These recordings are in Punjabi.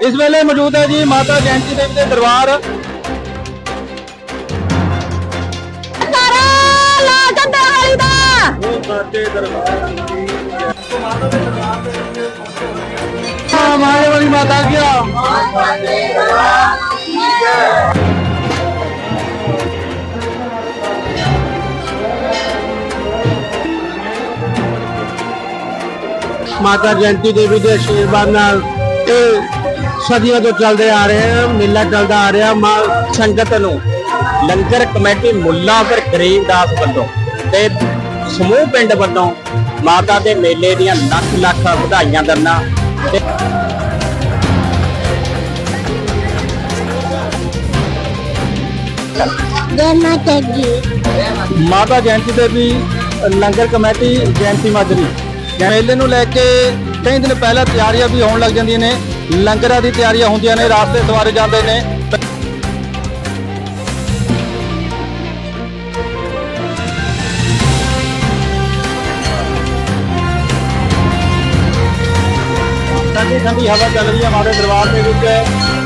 ਇਸ ਵੇਲੇ ਮੌਜੂਦ ਹੈ ਜੀ ਮਾਤਾ ਜੈਂਤੀ ਦੇਵੀ ਦੇ ਦਰਬਾਰ ਸਾਰਾ ਲਾ ਜੰਦਾ ਵਾਲੀ ਦਾ ਉਹ ਸਾਚੇ ਦਰਬਾਰ ਦੀ ਮਾਤਾ ਦੇ ਦਰਬਾਰ ਦੇ ਵਿੱਚ ਮਾਏ ਵਾਲੀ ਮਾਤਾ ਕੀ ਮਾਤਾ ਜੈਂਤੀ ਦੇਵੀ ਦੇ ਆਸ਼ੀਰਵਾਦ ਨਾਲ ਇਹ ਸਦੀਆਂ ਤੋਂ ਚੱਲਦੇ ਆ ਰਹੇ ਆ ਮੇਲਾ ਚੱਲਦਾ ਆ ਰਿਹਾ ਮਾਂ ਸੰਗਤ ਨੂੰ। ਲੰਗਰ ਕਮੇਟੀ ਮੁੱਲਾ ਪਰ ਗਰੀਬਦਾਸ ਵੱਲੋਂ ਤੇ ਸਮੂਹ ਪਿੰਡ ਵੱਲੋਂ ਮਾਤਾ ਦੇ ਮੇਲੇ ਦੀਆਂ ਲੱਖ ਲੱਖ ਵਧਾਈਆਂ ਦਿੰਦਾ। ਤੇ ਦੇਣਾ ਚਾਹੀਦੀ ਮਾਤਾ ਜੈਂਤੀ ਦੇਵੀ ਲੰਗਰ ਕਮੇਟੀ ਜੈਂਤੀ ਮਾਜਰੀ। ਮੇਲੇ ਨੂੰ ਲੈ ਕੇ ਕਈ ਦਿਨ ਪਹਿਲਾਂ ਤਿਆਰੀਆਂ ਵੀ ਹੋਣ ਲੱਗ ਜਾਂਦੀਆਂ ਨੇ। ਲੰਗਰਾਂ ਦੀ ਤਿਆਰੀਆਂ ਹੁੰਦੀਆਂ ਨੇ, ਰਾਸਤੇ ਸਵਾਰੇ ਜਾਂਦੇ ਨੇ। ਠੰਡੀ ਠੰਡੀ ਹਵਾ ਚੱਲ ਰਹੀ ਹੈ ਮਾਰੇ ਦਰਬਾਰ ਦੇ ਵਿੱਚ।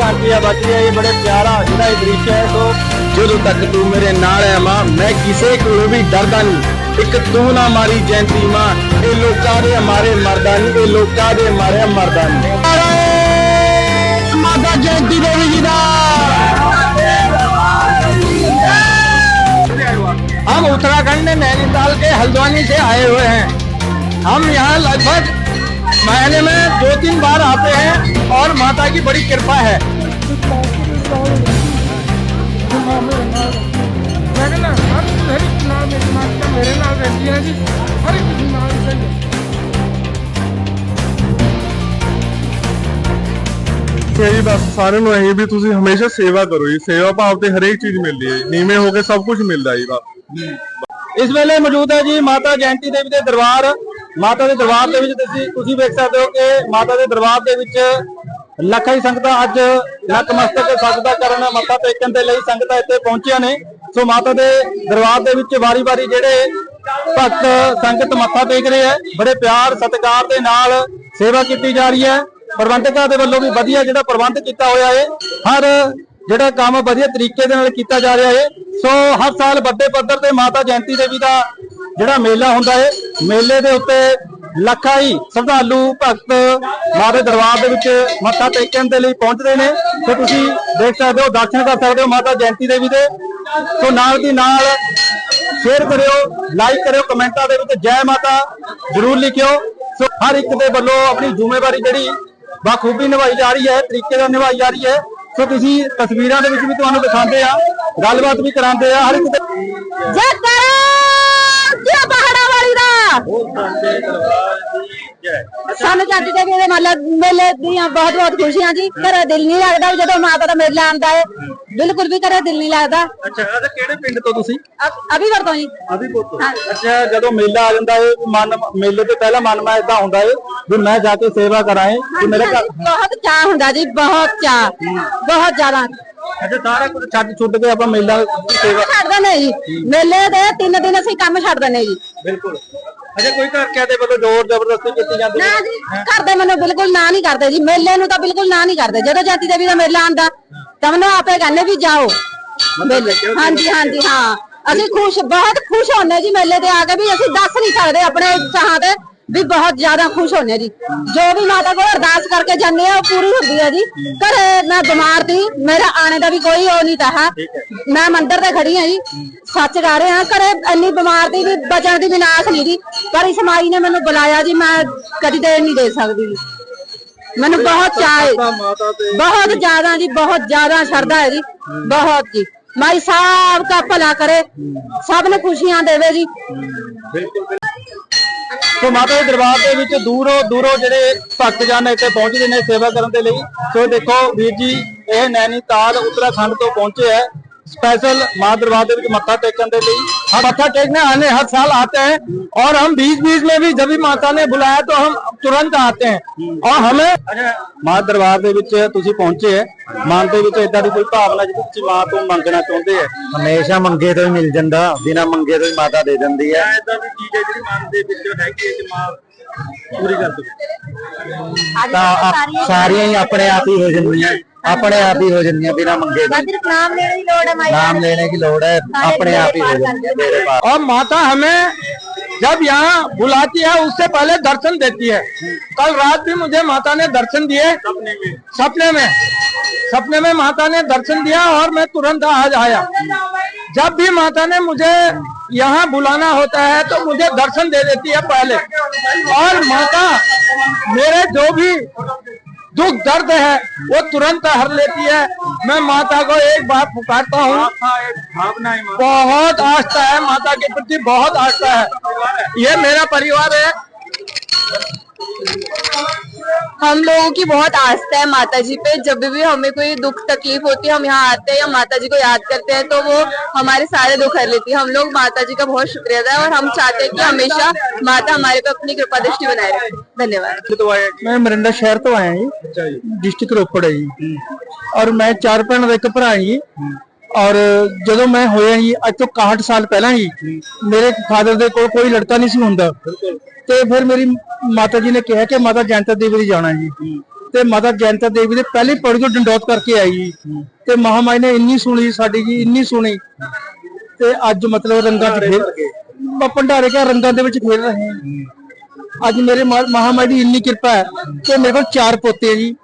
ਘੰਟੀਆਂ ਵੱਜ ਰਹੀਆਂ ਇਹ ਬੜੇ ਪਿਆਰਾ ਜਿਹੜਾ ਇਹ ਦ੍ਰਿਸ਼ ਹੈ, ਸੋ ਜਦੋਂ ਤੱਕ ਤੂੰ ਮੇਰੇ ਨਾਲ ਹੈ ਮਾਂ, ਮੈਂ ਕਿਸੇ ਕੋਲੋਂ ਵੀ ਡਰਦਾ ਨਹੀਂ। ਇੱਕ ਤੂੰ ਨਾ ਮਾਰੀ ਜੈਂਤੀ ਮਾਂ, ਇਹ ਲੋਕਾਂ ਦੇ ਮਾਰੇ ਮਰਦਾ ਨਹੀਂ, ਇਹ ਲੋਕਾਂ ਦੇ ਮਾਰੇ ਮਰਦਾ ਨਹੀਂ। हम उत्तराखंड में नैनीताल के हल्द्वानी से आए हुए हैं। हम यहाँ लगभग महीने में दो तीन बार आते हैं और माता की बड़ी कृपा है। मेरे नाल रहती है जी। है। ਹੈ ਜੀ, ਬਸ ਸਾਰਿਆਂ ਨੂੰ ਇਹ ਵੀ ਤੁਸੀਂ ਹਮੇਸ਼ਾ ਸੇਵਾ ਕਰੋ ਜੀ। ਸੇਵਾ ਭਾਵ ਤੇ ਹਰੇਕ ਚੀਜ਼ ਮਿਲਦੀ ਹੈ ਨੀਵੇਂ ਹੋ ਕੇ ਸਭ ਕੁਝ ਮਿਲਦਾ ਜੀ, ਬਸ। ਇਸ ਵੇਲੇ ਮੌਜੂਦ ਹੈ ਜੀ ਮਾਤਾ ਜੈਂਤੀ ਦੇਵੀ ਦੇ ਦਰਬਾਰ। ਮਾਤਾ ਦੇ ਦਰਬਾਰ ਦੇ ਵਿੱਚ ਤੁਸੀਂ ਤੁਸੀਂ ਵੇਖ ਸਕਦੇ ਹੋ ਕਿ ਮਾਤਾ ਦੇ ਦਰਬਾਰ ਦੇ ਵਿੱਚ ਲੱਖਾਂ ਹੀ ਸੰਗਤਾਂ ਅੱਜ ਨਤਮਸਤਕ ਸਜਦਾ ਕਰਨ, ਮੱਥਾ ਟੇਕਣ ਦੇ ਲਈ ਸੰਗਤਾਂ ਇੱਥੇ ਪਹੁੰਚੀਆਂ ਨੇ। ਸੋ ਮਾਤਾ ਦੇ ਦਰਬਾਰ ਦੇ ਵਿੱਚ ਵਾਰੀ-ਵਾਰੀ ਜਿਹੜੇ ਭਗਤ ਸੰਗਤ ਮੱਥਾ ਟੇਕ ਰਹੇ ਹੈ, ਬੜੇ ਪਿਆਰ ਸਤਿਕਾਰ ਦੇ ਨਾਲ ਸੇਵਾ ਕੀਤੀ ਜਾ ਰਹੀ ਹੈ। ਪ੍ਰਬੰਧਕਾਂ ਦੇ ਵੱਲੋਂ ਵੀ ਵਧੀਆ ਜਿਹੜਾ ਪ੍ਰਬੰਧ ਕੀਤਾ ਹੋਇਆ ਹੈ ਹਰ ਜਿਹੜਾ ਕੰਮ ਵਧੀਆ ਤਰੀਕੇ ਦੇ ਨਾਲ ਕੀਤਾ ਜਾ ਰਿਹਾ ਹੈ ਸੋ ਹਰ ਸਾਲ ਵੱਡੇ ਪੱਧਰ ਤੇ ਮਾਤਾ ਜੈਂਤੀ ਦੇਵੀ ਦਾ ਜਿਹੜਾ ਮੇਲਾ ਹੁੰਦਾ ਹੈ ਮੇਲੇ ਦੇ ਉੱਤੇ ਲੱਖਾਂ ਹੀ ਸ਼ਰਧਾਲੂ ਭਗਤ ਮਾਂ ਦੇ ਦਰਬਾਰ ਦੇ ਵਿੱਚ ਮੱਥਾ ਟੇਕਣ ਦੇ ਲਈ ਪਹੁੰਚਦੇ ਨੇ। ਸੋ ਤੁਸੀਂ ਦੇਖ ਸਕਦੇ ਹੋ, ਦਰਸ਼ਨ ਕਰ ਸਕਦੇ ਹੋ ਮਾਤਾ ਜੈਂਤੀ ਦੇਵੀ ਦੇ। ਸੋ ਨਾਲ ਦੀ ਨਾਲ ਸ਼ੇਅਰ ਕਰਿਓ ਲਾਈਕ ਕਰਿਓ, ਕਮੈਂਟਾਂ ਦੇ ਵਿੱਚ ਜੈ ਮਾਤਾ ਜ਼ਰੂਰ ਲਿਖਿਓ। ਸੋ ਹਰ ਇੱਕ ਦੇ ਵੱਲੋਂ ਆਪਣੀ ਜ਼ਿੰਮੇਵਾਰੀ ਜਿਹੜੀ ਬਾਖੂਬੀ ਨਿਭਾਈ ਜਾ ਰਹੀ ਹੈ, ਤਰੀਕੇ ਨਾਲ ਨਿਭਾਈ ਜਾ ਰਹੀ ਹੈ। ਸੋ ਤੁਸੀਂ ਤਸਵੀਰਾਂ ਦੇ ਵਿੱਚ ਵੀ ਤੁਹਾਨੂੰ ਦਿਖਾਉਂਦੇ ਆ ਗੱਲਬਾਤ ਵੀ ਕਰਾਉਂਦੇ ਆ ਹਰ ਇੱਕ ਜੈ ਕਰਾਂ ਕੀ ਪਹਾੜਾ ਸਾਨੂੰ ਜੱਜ ਦੇ ਵੀ ਮਤਲਬ ਮੇਲੇ ਦੀਆਂ ਬਹੁਤ ਬਹੁਤ ਖੁਸ਼ੀਆਂ ਜੀ। ਘਰੇ ਦਿਲ ਨਹੀਂ ਲੱਗਦਾ ਵੀ ਜਦੋਂ ਮਾਤਾ ਦਾ ਮੇਲਾ ਆਉਂਦਾ ਹੈ ਬਿਲਕੁਲ ਵੀ ਘਰੇ ਦਿਲ ਨਹੀਂ ਲੱਗਦਾ। ਅੱਛਾ ਅੱਛਾ ਕਿਹੜੇ ਪਿੰਡ ਤੋਂ ਤੁਸੀਂ? ਅ- ਅਭੀ ਵਰਤੋਂ ਜੀ। ਅਭੀਪੁਰ ਅੱਛਾ ਜਦੋਂ ਮੇਲਾ ਆ ਜਾਂਦਾ ਹੈ ਮਨ ਮੇਲੇ ਤੋਂ ਪਹਿਲਾਂ ਮਨ ਮੈਂ ਇਦਾਂ ਹੁੰਦਾ ਹੈ ਵੀ ਮੈਂ ਜਾ ਕੇ ਸੇਵਾ ਕਰਾਂ ਵੀ ਮੇਰੇ ਘਰ ਬਹੁਤ ਚਾਹ ਹੁੰਦਾ ਜੀ ਬਹੁਤ ਚਾਹ ਬਹੁਤ ਜ਼ਿਆਦਾ। ਅੱਛਾ ਸਾਰਾ ਕੁਝ ਛੱਡ ਛੁੱਟ ਕੇ ਆਪਾਂ ਮੇਲਾ ਦੀ ਸੇਵਾ ਛੱਡ ਦਿੰਦੇ ਜੀ। ਮੇਲੇ ਦੇ ਤਿੰਨ ਦਿਨ ਅਸੀਂ ਕੰਮ ਛੱਡ ਦਿੰਦੇ ਜੀ। ਬਿਲਕੁਲ। ਅੱਛਾ ਕੋਈ ਘਰ ਕਿਆ ਦੇ ਵੱਲੋਂ ਜ਼ੋਰ ਜ਼ਬਰਦਸਤੀ ਕੀਤੀ ਜਾਂਦੀ ਨਾ ਜੀ ਕਰਦੇ ਮੈਨੂੰ ਬਿਲਕੁਲ ਨਾ ਨਹੀਂ ਕਰਦੇ ਜੀ। ਮੇਲੇ ਨੂੰ ਤਾਂ ਬਿਲਕੁਲ ਨਾ ਨਹੀਂ ਕਰਦੇ। ਜਦੋਂ ਜਾਤੀ ਦੇਵੀ ਦਾ ਮੇਲਾ ਆਂਦਾ ਤਾਂ ਮੈਨੂੰ ਆਪੇ ਕਹਿੰਦੇ ਵੀ ਜਾਓ। ਮੇਲੇ ਹਾਂਜੀ ਹਾਂਜੀ ਹਾਂ। ਅਸੀਂ ਖੁਸ਼ ਬਹੁਤ ਖੁਸ਼ ਹੁੰਨੇ ਜੀ ਮੇਲੇ ਤੇ ਆ ਕੇ ਵੀ ਅਸੀਂ ਦੱਸ ਨਹੀਂ ਸਕਦੇ ਆਪਣੇ ਉਤਸ਼ਾਹਾਂ ਤੇ। ਵੀ ਬਹੁਤ ਜ਼ਿਆਦਾ ਖੁਸ਼ ਹੁੰਨੇ ਜੀ। ਜੋ ਵੀ ਮਾਤਾ ਕੋਲ ਅਰਦਾਸ ਕਰਕੇ ਜਾਂਦੇ ਆ, ਉਹ ਪੂਰੀ ਹੁੰਦੀ ਹੈ ਜੀ। ਘਰੇ ਮੈਂ ਬਿਮਾਰ ਸੀ, ਮੇਰਾ ਆਣੇ ਦਾ ਵੀ ਕੋਈ ਉਹ ਨਹੀਂ ਤਾ ਮੈਂ ਮੰਦਿਰ ਤੇ ਖੜੀ ਆ ਜੀ। ਸੱਚ ਗਾ ਰਹੇ ਆ ਘਰੇ ਇੰਨੀ ਬਿਮਾਰ ਦੀ ਵੀ ਬਚਣ ਦੀ ਵੀ ਨਹੀਂ ਦੀ ਪਰ ਇਸ ਮਾਈ ਨੇ ਮੈਨੂੰ ਬੁਲਾਇਆ ਜੀ, ਮੈਂ ਕਦੀ ਦੇਰ ਨਹੀਂ ਦੇ ਸਕਦੀ ਜੀ। ਮੈਨੂੰ ਬਹੁਤ ਚਾਹ ਹੈ। ਬਹੁਤ ਜ਼ਿਆਦਾ ਜੀ, ਬਹੁਤ ਜ਼ਿਆਦਾ ਸ਼ਰਧਾ ਹੈ ਜੀ। ਬਹੁਤ ਜੀ। ਮਾਈ ਸਾਹਿਬ ਦਾ ਭਲਾ ਕਰੇ, ਸਭ ਨੂੰ ਖੁਸ਼ੀਆਂ ਦੇਵੇ ਜੀ। ਸੋ ਮਾਤਾ ਦੇ ਦਰਬਾਰ ਦੇ ਵਿੱਚ ਦੂਰੋਂ ਦੂਰੋਂ ਜਿਹੜੇ ਭਗਤ ਜਨ ਇੱਥੇ ਪਹੁੰਚਦੇ ਨੇ ਸੇਵਾ ਕਰਨ ਦੇ ਲਈ। ਸੋ ਦੇਖੋ ਵੀਰ ਜੀ, ਇਹ ਨੈਨੀਤਾਲ ਉੱਤਰਾਖੰਡ ਤੋਂ ਪਹੁੰਚੇ ਹੈ। स्पेशल माँ दरबार ਦੇ ਵਿੱਚ ਮੱਥਾ ਟੇਕਣ ਦੇ ਲਈ हम मत्था टेकने आने हर साल आते हैं और हम बीच बीच में भी जब भी माता ने बुलाया तो हम तुरंत आते हैं और हमें ਮਾਂ ਦਰਬਾਰ ਦੇ ਵਿੱਚ ਤੁਸੀਂ ਪਹੁੰਚੇ ਹੈ ਮਨ ਦੇ ਵਿੱਚ ਇਦਾਂ ਦੀ ਕੋਈ ਭਾਵਨਾ ਜਿਹਦੇ ਤੁਸੀਂ ਮਾਂ ਤੋਂ ਮੰਗਣਾ ਚਾਹੁੰਦੇ ਹੈ ਹਮੇਸ਼ਾ ਮੰਗੇ ਤੋਂ ਹੀ ਮਿਲ ਜਾਂਦਾ ਬਿਨਾ ਮੰਗੇ ਤੋਂ ਹੀ ਮਾਤਾ ਦੇ ਦਿੰਦੀ ਹੈ ਇਦਾਂ ਦੀ ਚੀਜ਼ ਹੈ ਜਿਹੜੀ ਮਨ ਦੇ ਵਿੱਚ ਹੈਗੀ ਹੈ ਕਿ ਮਾਂ ਪੂਰੀ ਕਰ ਦਿਓ ਤਾਂ ਆਪ- ਸਾਰੀਆਂ ਹੀ ਆਪਣੇ ਆਪ ਹੀ ਹੋ ਜਾਂਦੀਆਂ ਆਪਣੇ ਆਪ ਹੀ ਹੋ ਜਾਂਦੀਆਂ ਬਿਨਾਂ ਮੰਗੇ ਤੋਂ। ਸਿਰਫ ਨਾਮ ਲੈਣ ਦੀ ਲੋੜ ਹੈ ਮਾਈ ਨਾਮ ਲੈਣੇ ਦੀ ਲੋੜ ਹੈ ਆਪਣੇ ਆਪ ਹੀ ਹੋ ਜਾਂਦੀਆਂ ਮੇਰੇ ਪਾਸ और माता हमें जब यहाँ बुलाती है उससे पहले दर्शन देती है कल रात भी मुझे माता ने दर्शन दिए ਸਪਨੇ ਵਿੱਚ सपने में सपने में माता ने दर्शन दिया और मैं तुरंत आज आया जब भी माता ने मुझे यहाँ बुलाना होता है तो मुझे दर्शन दे देती है पहले। और माता, मेरे जो भी दुख दर्द है, वो तुरंत हर लेती है। मैं माता को एक बार पुकारता हूँ। बहुत आस्था है माता के प्रति, बहुत आस्था है। ये मेरा परिवार है। हम लोगों की बहुत आस्था है माता जी पे। जब भी हमें कोई दुख तकलीफ़ होती है हम यहाँ आते हैं या माता जी को याद करते हैं तो वो हमारे सारे दुख हर लेती है। हम लोग माता जी का बहुत शुक्रिया है और हम चाहते हैं कि हमेशा माता हमारे पे अपनी कृपा दृष्टि बनाए रहे धन्यवाद। मैं मरिंडा शहर तो आया जी। अच्छा डिस्ट्रिक्ट रोपड़ है जी। हम्म। और मैं चार भैन एक भरा जी। ਔਰ ਜਦੋਂ ਮੈਂ ਹੋਇਆ ਜੀ ਅੱਜ ਤੋਂ 61 ਸਾਲ ਪਹਿਲਾਂ ਜੀ ਮੇਰੇ ਫਾਦਰ ਦੇ ਕੋਲ ਕੋਈ ਲੜਕਾ ਨਹੀਂ ਸੀ ਹੁੰਦਾ। ਤੇ ਫਿਰ ਮੇਰੀ ਮਾਤਾ ਜੀ ਨੇ ਕਿਹਾ ਕਿ ਮਾਤਾ ਜੈਂਤਾ ਦੇਵੀ ਦੇ ਜਾਣਾ ਜੀ। ਤੇ ਮਾਤਾ ਜੈਂਤਾ ਦੇਵੀ ਦੇ ਪਹਿਲੀ ਪੌੜੀ ਤੋਂ ਡੰਡੋਤ ਕਰਕੇ ਆਈ ਜੀ। ਤੇ ਮਹਾਮਾਈ ਨੇ ਇੰਨੀ ਸੁਣੀ ਸਾਡੀ ਜੀ ਇੰਨੀ ਸੁਣੀ। ਤੇ ਅੱਜ ਮਤਲਬ ਰੰਗਾਂ 'ਚ ਖੇਡ ਭੰਡਾਰੇ ਕੇ ਰੰਗਾਂ ਦੇ ਵਿੱਚ ਖੇਡ ਰਹੇ ਹਾਂ। ਅੱਜ ਮੇਰੇ ਮਹਾਮਾਈ ਦੀ ਇੰਨੀ ਕਿਰਪਾ ਹੈ ਕਿ ਮੇਰੇ ਕੋਲ ਚਾਰ ਪੋਤੇ ਜੀ।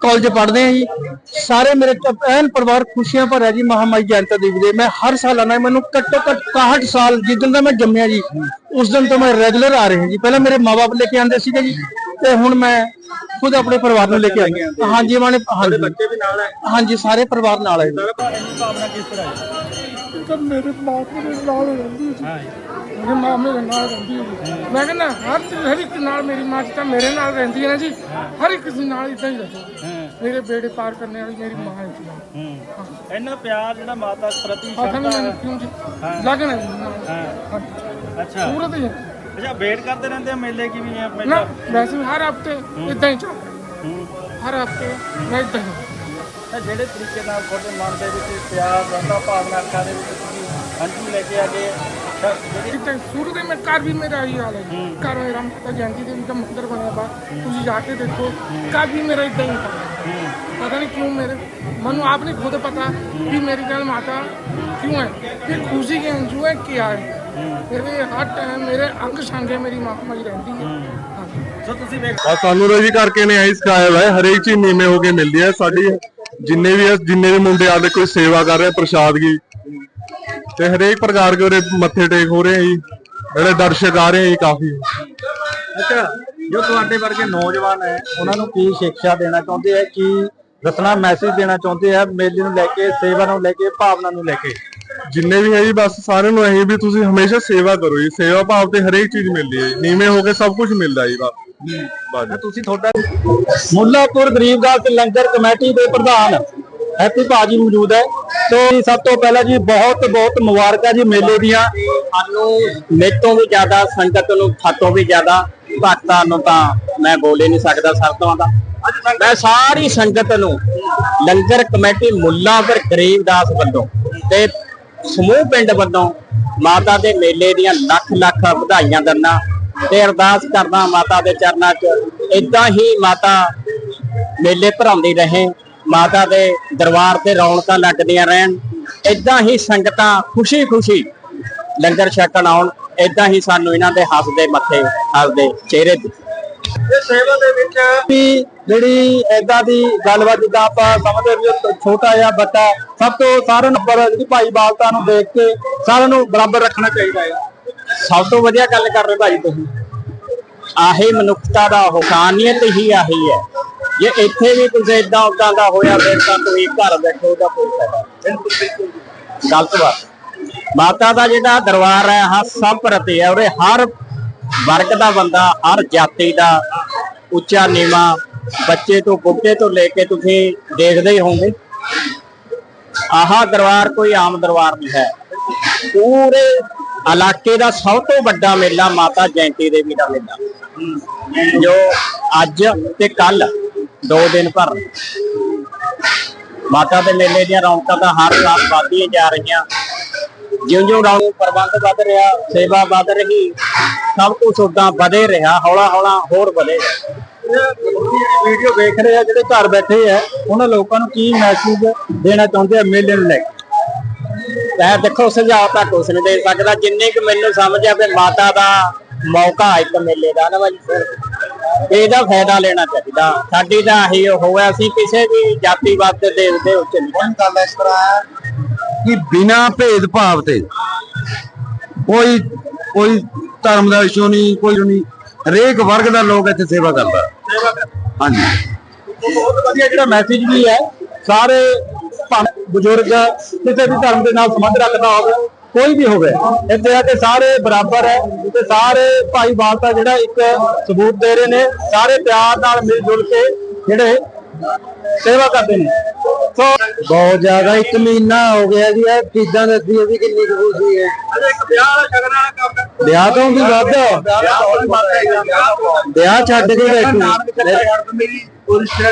ਕਾਲਜ ਪੜ੍ਹਦੇ ਆ ਜੀ। ਸਾਰੇ ਮੇਰੇ ਐਨ ਪਰਿਵਾਰ ਖੁਸ਼ੀਆਂ ਭਰਿਆ ਜੀ ਮਹਾਮਾਈ ਜਯੰਤੀ ਦੇਵੀ ਦੇ। ਮੈਂ ਹਰ ਸਾਲ ਆਣਾ ਮੈਨੂੰ ਘੱਟੋ ਘੱਟ 61 ਸਾਲ ਜਿੱਦਣ ਦਾ ਮੈਂ ਜੰਮਿਆ ਜੀ ਉਸ ਦਿਨ ਤੋਂ ਮੈਂ ਰੈਗੂਲਰ ਆ ਰਿਹਾ ਜੀ। ਪਹਿਲਾਂ ਮੇਰੇ ਮਾਪੇ ਲੈ ਕੇ ਆਉਂਦੇ ਸੀਗੇ ਜੀ ਤੇ ਹੁਣ ਮੈਂ ਖੁਦ ਆਪਣੇ ਪਰਿਵਾਰ ਨੂੰ ਲੈ ਕੇ ਆਇਆ। ਹਾਂਜੀ ਮਾਨੇ ਹਾਂਜੀ। ਬੱਚੇ ਵੀ ਨਾਲ ਹੈ? ਹਾਂਜੀ ਸਾਰੇ ਪਰਿਵਾਰ ਨਾਲ ਹੈ? ਹੈ ਤਾਂ ਮੇਰੇ ਮੇਰੇ ਨਾਲ ਰਹਿੰਦੀ ਸੀ। ਮੇਰੇ ਮਾਂ ਮੇਰੇ ਨਾਲ ਰਹਿੰਦੀ ਸੀ। ਮੈਂ ਕਹਿੰਦਾ ਹਰ ਹਰ ਇੱਕ ਨਾਲ ਮੇਰੀ ਮਾਂ ਤਾਂ ਮੇਰੇ ਨਾਲ ਰਹਿੰਦੀ ਹੈ ਨਾ ਜੀ। ਹਰ ਇੱਕ ਨਾਲ ਇਦਾਂ ਹੀ। ਮੇਰੇ ਬੇੜੇ ਪਾਰ ਕਰਨੇ ਵਾਲੀ ਮੇਰੀ ਮਾਂ ਹੈ ਜੀ। ਇੰਨਾ ਪਿਆਰ ਜਿਹੜਾ ਮਾਤਾ ਪ੍ਰਤੀ ਕਿਉਂ ਜੀ? ਲੱਗਣਾ ਹਾਂ। ਅੱਛਾ। ਪੂਰਾ ਤੇ ਅੱਛਾ ਵੇਟ ਕਰਦੇ ਰਹਿੰਦੇ ਆ ਮੇਲੇ ਕੀ ਵੀ ਹੈ ਨਾ ਮੇਲਾ ਵੈਸੇ ਹਰ ਹਫ਼ਤੇ ਇਦਾਂ ਹੀ ਚੱਲ ਹਰ ਹਫ਼ਤੇ ਮੈਂ ਇਦਾਂ ਹੀ ਤਾਂ ਜਿਹੜੇ ਤਰੀਕੇ ਨਾਲ ਤੁਹਾਡੇ ਮਨ ਦੇ ਵਿੱਚ ਪਿਆਰ ਰਹਿੰਦਾ ਭਾਵਨਾ ਅੱਖਾਂ ਦੇ ਵਿੱਚ ਤੁਸੀਂ ਹੰਝੂ ਲੈ ਕੇ ਆ ਗਏ। ਇੱਥੇ ਸ਼ੁਰੂ ਦੇ ਮੈਂ ਘਰ ਵੀ ਮੇਰਾ ਹੀ ਹਾਲ ਹੈ। ਘਰ ਮੇਰਾ ਮਾਤਾ ਜੈਨਤੀ ਦੇ ਦਾ ਮੰਦਿਰ ਬਣਿਆ ਬਾ ਤੁਸੀਂ ਜਾ ਕੇ ਦੇਖੋ ਘਰ ਵੀ ਮੇਰਾ ਇਦਾਂ ਹੀ ਹਾਲ ਹੈ। ਪਤਾ ਨਹੀਂ ਕਿਉਂ ਮੇਰੇ ਮੈਨੂੰ ਆਪਨੇ ਖੁਦ ਪਤਾ ਕਿ ਮੇਰੀ ਨਾਲ ਮਾਤਾ ਕਿਉਂ ਹੈ। ਕਿ ਖੁਸ਼ੀ ਕੇ ਅੰਜੂ ਹੈ ਕੀ ਹੈ? ਮੇਰੇ ਹਰ ਟਾਈਮ ਮੇਰੇ ਅੰਗ ਸੰਗੇ ਮੇਰੀ ਮਾਤਾ ਜੀ ਰਹਿੰਦੀ ਹੈ। ਸੋ ਤੁਸੀਂ ਵੇਖ ਸਾਨੂੰ ਰੋਜੀ ਕਰਕੇ ਨੇ ਆਈਸ ਕਾਇਲ ਹੈ ਹਰੇਕ ਚੀਜ਼ ਨੀਵੇਂ ਹੋ ਕੇ ਮਿਲਦੀ ਹੈ ਸਾਡੀ ਜਿੰਨੇ ਵੀ ਜਿੰਨੇ ਵੀ ਮੁੰਡੇ ਆਦੇ ਕੋਈ ਸੇਵਾ ਕਰ ਰਹੇ ਪ੍ਰਸ਼ਾਦ ਕੀ। ਤੇ ਹਰੇਕ ਪ੍ਰਕਾਰ ਦੇ ਉਰੇ ਮੱਥੇ ਟੇਕ ਹੋ ਰਹੇ ਆ ਜੀ। ਜਿਹੜੇ ਦਰਸ਼ਕ ਆ ਰਹੇ ਆ ਜੀ ਕਾਫੀ। ਅੱਛਾ ਜੋ ਤੁਹਾਡੇ ਵਰਗੇ ਨੌਜਵਾਨ ਹੈ ਉਹਨਾਂ ਨੂੰ ਕੀ ਸਿੱਖਿਆ ਦੇਣਾ ਚਾਹੁੰਦੇ ਆ ਕੀ ਦੱਸਣਾ ਮੈਸੇਜ ਦੇਣਾ ਚਾਹੁੰਦੇ ਆ ਮੇਲੇ ਨੂੰ ਲੈ ਕੇ ਸੇਵਾ ਨੂੰ ਲੈ ਕੇ ਭਾਵਨਾ ਨੂੰ ਲੈ ਕੇ? ਜਿੰਨੇ ਵੀ ਹੈ ਜੀ ਬਸ ਸਾਰਿਆਂ ਨੂੰ ਇਹੀ ਵੀ ਤੁਸੀਂ ਹਮੇਸ਼ਾ ਸੇਵਾ ਕਰੋ ਜੀ। ਸੇਵਾ ਭਾਵ ਤੇ ਹਰੇਕ ਚੀਜ਼ ਮਿਲਦੀ ਹੈ। ਨੀਵੇਂ ਹੋ ਕੇ ਸਭ ਕੁਝ ਮਿਲਦਾ ਜੀ ਬਸ। ਜੀ। ਤੁਸੀਂ ਤੁਹਾਡਾ ਮੁੱਲਾਪੁਰ ਗਰੀਬਦਾਸ ਲੰਗਰ ਕਮੇਟੀ ਦੇ ਪ੍ਰਧਾਨ ਹੈਪੀ ਭਾਜੀ ਮੌਜੂਦ ਹੈ। ਤੋਂ ਸਭ ਤੋਂ ਪਹਿਲਾਂ ਜੀ ਬਹੁਤ ਬਹੁਤ ਮੁਬਾਰਕਾਂ ਜੀ ਮੇਲੇ ਦੀਆਂ। ਸਾਨੂੰ ਮੇਰੇ ਤੋਂ ਵੀ ਜ਼ਿਆਦਾ ਸੰਗਤ ਨੂੰ ਥਾਤੋਂ ਵੀ ਜ਼ਿਆਦਾ ਭਗਤਾਂ ਨੂੰ ਤਾਂ ਮੈਂ ਬੋਲ ਨਹੀਂ ਸਕਦਾ ਸਰਤਾਂ ਦਾ ਮੈਂ ਸਾਰੀ ਸੰਗਤ ਨੂੰ ਲੰਗਰ ਕਮੇਟੀ ਮੁੱਲਾਂਪੁਰ ਗਰੀਬਦਾਸ ਵੱਲੋਂ ਤੇ ਸਮੂਹ ਪਿੰਡ ਵੱਲੋਂ ਮਾਤਾ ਦੇ ਮੇਲੇ ਦੀਆਂ ਲੱਖ ਲੱਖ ਵਧਾਈਆਂ ਦਿੰਦਾ। ਤੇ ਅਰਦਾਸ ਕਰਦਾ ਮਾਤਾ ਦੇ ਚਰਨਾਂ 'ਚ ਇਦਾਂ ਹੀ ਮਾਤਾ ਮੇਲੇ ਭਰਾਉਂਦੀ ਰਹੇ, ਮਾਤਾ ਦੇ ਦਰਬਾਰ ਤੇ ਰੌਣਕਾਂ ਲੱਗਦੀਆਂ ਰਹਿਣ ਇਦਾਂ ਹੀ ਸੰਗਤਾਂ ਖੁਸ਼ੀ-ਖੁਸ਼ੀ ਲੰਗਰ ਛਕਣ ਆਉਣ ਇਦਾਂ ਹੀ ਸਾਨੂੰ ਇਹਨਾਂ ਦੇ ਹੱਸਦੇ ਮੱਥੇ, ਹੱਸਦੇ ਚਿਹਰੇ ਇਹ ਸੇਵਾ ਦੇ ਵਿੱਚ ਵੀ ਜਿਹੜੀ ਐਦਾਂ ਦੀ ਗੱਲਬਾਤ ਜਿੱਦਾਂ ਆਪਾਂ ਸਮਝਦੇ ਵੀ ਛੋਟਾ ਜਿਹਾ ਬੱਚਾ ਸਭ ਤੋਂ ਸਾਰਿਆਂ ਨੂੰ ਜਿਹੜੀ ਭਾਈ ਬਾਲਤਾ ਨੂੰ ਦੇਖ ਕੇ ਸਾਰਿਆਂ ਨੂੰ ਬਰਾਬਰ ਰੱਖਣਾ ਚਾਹੀਦਾ ਹੈ। ਸਭ ਤੋਂ ਵਧੀਆ ਗੱਲ ਕਰ ਰਹੇ ਭਾਈ ਤੁਸੀਂ। ਆਹੀ ਮਨੁੱਖਤਾ ਦਾ ਉਹ ਖਾਨੀਅਤ ਹੀ ਆਹੀ ਹੈ। ਜੇ ਇੱਥੇ ਵੀ ਕੁਝ ਇਦਾਂ ਉਦਾਂ ਦਾ ਹੋਇਆ ਫਿਰ ਤਾਂ ਤੁਸੀਂ ਘਰ ਬੈਠੋ ਦਾ ਕੋਈ ਫਾਇਦਾ ਨਹੀਂ। ਗਲਤ ਬਾਤ। ਮਾਤਾ ਦਾ ਜਿਹੜਾ ਦਰਬਾਰ ਹੈ ਹਾਂ ਸਭ ਪ੍ਰਤੀ ਹੈ ਉਹਦੇ ਹਰ ਵਰਗ ਦਾ ਬੰਦਾ ਹਰ ਜਾਤੀ ਦਾ ਉੱਚਾ ਨੀਵਾ ਬੱਚੇ ਤੋਂ ਬੁੱਢੇ ਤੋਂ ਲੈ ਕੇ ਤੁਸੀਂ ਦੇਖਦੇ ਹੀ ਹੋਵੋਗੇ। ਆਹ ਦਰਬਾਰ ਕੋਈ ਆਮ ਦਰਬਾਰ ਨਹੀਂ ਹੈ। ਪੂਰੇ ਇਲਾਕੇ ਦਾ ਸਭ ਤੋਂ ਵੱਡਾ ਮੇਲਾ ਮਾਤਾ ਜੈਂਤੀ ਦੇਵੀ ਦਾ ਮੇਲਾ। ਜੋ ਅੱਜ ਤੇ ਕੱਲ ਦੋ ਦਿਨ ਭਰ ਮਾਤਾ ਦੇ ਮੇਲੇ ਦੀਆਂ ਰੌਣਕਾਂ ਤਾਂ ਹਰ ਸਾਲ ਵਧਦੀਆਂ ਜਾ ਰਹੀਆਂ। ਜਿਉਂ-ਜਿਉਂ ਰੌਣਕ ਪ੍ਰਬੰਧ ਵੱਧ ਰਿਹਾ, ਸੇਵਾ ਵੱਧ ਰਹੀ, ਸਭ ਕੁਝ ਉਦਾਂ ਵਧੇ ਰਿਹਾ, ਹੌਲਾ ਹੌਲਾ ਹੋਰ ਵਧੇ ਵੀਡੀਓ ਵੇਖ ਰਹੇ ਆ ਜਿਹੜੇ ਘਰ ਬੈਠੇ ਆ, ਉਹਨਾਂ ਲੋਕਾਂ ਨੂੰ ਕੀ ਮੈਸੇਜ ਦੇਣਾ ਚਾਹੁੰਦੇ ਆ ਮੇਲੇ ਨੂੰ ਲੈ ਕੇ? ਮੈਂ ਦੇਖੋ ਸੁਝਾਅ ਤਾਂ ਕੁਛ ਨਹੀਂ ਦੇ ਸਕਦਾ। ਜਿੰਨੀ ਕੁ ਮੈਨੂੰ ਸਮਝ ਆ ਵੀ ਮਾਤਾ ਦਾ ਮੌਕਾ ਇੱਕ ਮੇਲੇ ਦਾ ਨਾ ਭਾਜੀ ਇਹਦਾ ਫਾਇਦਾ ਲੈਣਾ ਚਾਹੀਦਾ। ਸਾਡੀ ਤਾਂ ਇਹੀ ਉਹ ਹੈ ਅਸੀਂ ਕਿਸੇ ਵੀ ਜਾਤੀਵਾਦ ਦੇ ਦੇਵ ਦੇ ਉੱਚ ਨਹੀਂ। ਗੱਲ ਇਸ ਤਰ੍ਹਾਂ ਕਿ ਬਿਨਾ ਭੇਦਭਾਵ ਤੇ ਕੋਈ ਕੋਈ ਧਰਮ ਦਾ ਇਸ਼ੂ ਨਹੀਂ ਕੋਈ ਨਹੀਂ। ਹਰੇਕ ਵਰਗ ਦਾ ਲੋਕ ਇੱਥੇ ਸੇਵਾ ਕਰਦਾ। ਹਾਂਜੀ। ਬਹੁਤ ਵਧੀਆ ਜਿਹੜਾ ਮੈਸੇਜ ਵੀ ਹੈ ਸਾਰੇ ਬਜ਼ੁਰਗ ਕਿਸੇ ਵੀ ਧਰਮ ਦੇ ਨਾਲ ਸੰਬੰਧ ਰੱਖਦਾ ਹੋਵੇ ਕੋਈ ਵੀ ਹੋਵੇ ਇੱਥੇ ਆ ਕੇ ਸਾਰੇ ਬਰਾਬਰ ਹੈ ਤੇ ਸਾਰੇ ਭਾਈਵਾਲਤਾ ਜਿਹੜਾ ਇੱਕ ਸਬੂਤ ਦੇ ਰਹੇ ਨੇ ਸਾਰੇ ਪਿਆਰ ਨਾਲ ਮਿਲ ਜੁਲ ਕੇ ਜਿਹੜੇ ਸੇਵਾ ਕਰਦੇ ਨੇ। ਸੋ ਬਹੁਤ ਜ਼ਿਆਦਾ ਇੱਕ ਮਹੀਨਾ ਹੋ ਗਿਆ ਜੀ ਇਹ ਚੀਜ਼ਾਂ ਦੱਸੀ ਵੀ ਕਿੰਨੀ ਕੁ ਖੁਸ਼ੀ ਹੈ। ਇੱਕ ਵਿਆਹ ਤੋਂ ਵੀ ਵੱਧ? ਵਿਆਹ ਛੱਡ ਕੇ ਬੈਠੂ। ਮੇਰੀ